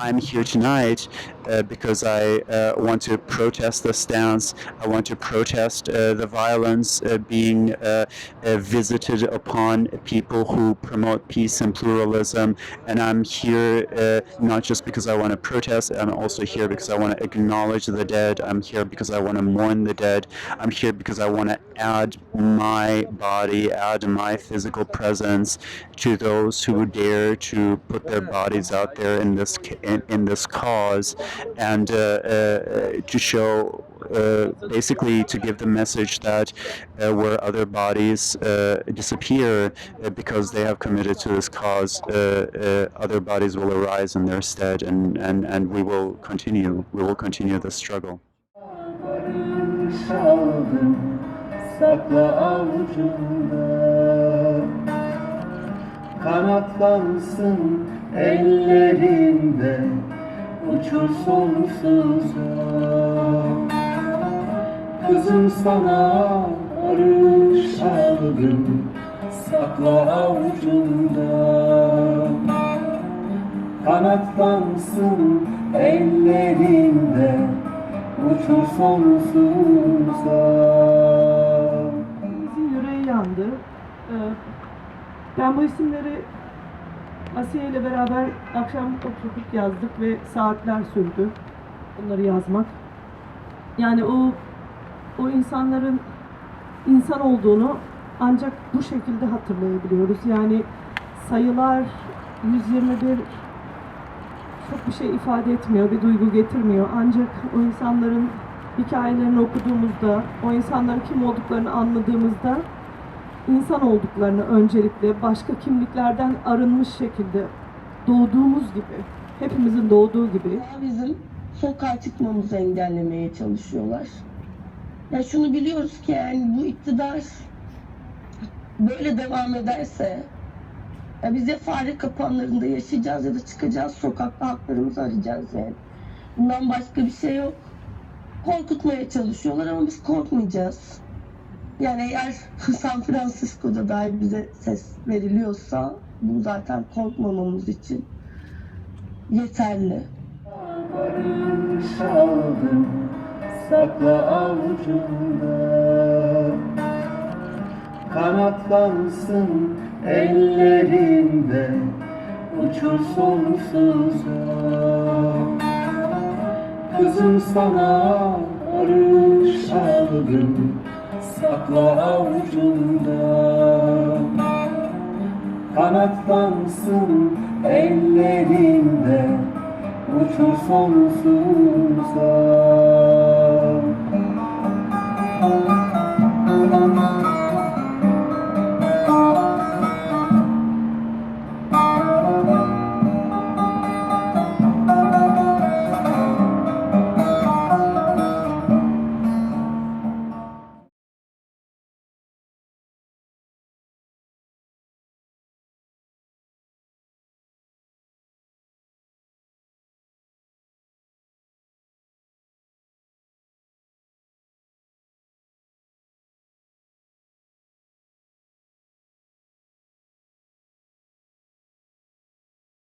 I'm here tonight uh, because I uh, want to protest the stance. I want to protest uh, the violence uh, being uh, uh, visited upon people who promote peace and pluralism. And I'm here not just because I want to protest, I'm also here because I want to acknowledge the dead. I'm here because I want to mourn the dead. I'm here because I want to add my body, add my physical presence to those who dare to put their bodies out there in this in, in this cause, and uh, uh, to show. Uh, basically, to give the message that uh, where other bodies uh, disappear uh, because they have committed to this cause, other bodies will arise in their stead, and, and, and we will continue. We will continue the struggle. Kanatlansın ellerinde uçur sonsuza Kızım sana barış aldım sakla avucumda Kanatlansın ellerinde uçur sonsuza Ben bu isimleri Asiye ile beraber akşam oturduk yazdık ve saatler sürdü bunları yazmak. Yani o o insanların insan olduğunu ancak bu şekilde hatırlayabiliyoruz. Yani sayılar 121 çok bir şey ifade etmiyor, bir duygu getirmiyor. Ancak o insanların hikayelerini okuduğumuzda, o insanların kim olduklarını anladığımızda insan olduklarını öncelikle başka kimliklerden arınmış şekilde doğduğumuz gibi, hepimizin doğduğu gibi bizim sokağa çıkmamızı engellemeye çalışıyorlar. Ya şunu biliyoruz ki yani bu iktidar böyle devam ederse ya biz ya fare kapanlarında yaşayacağız ya da çıkacağız sokakta haklarımızı arayacağız yani. Bundan başka bir şey yok. Korkutmaya çalışıyorlar ama biz korkmayacağız. Yani eğer San Francisco'da dahi bize ses veriliyorsa bu zaten korkmamamız için yeterli. Barış aldım sakla avucumda Kanatlansın ellerinde uçur sonsuza Kızım sana barış aldım sakla avucumda Kanatlansın ellerinde uçur sonsuza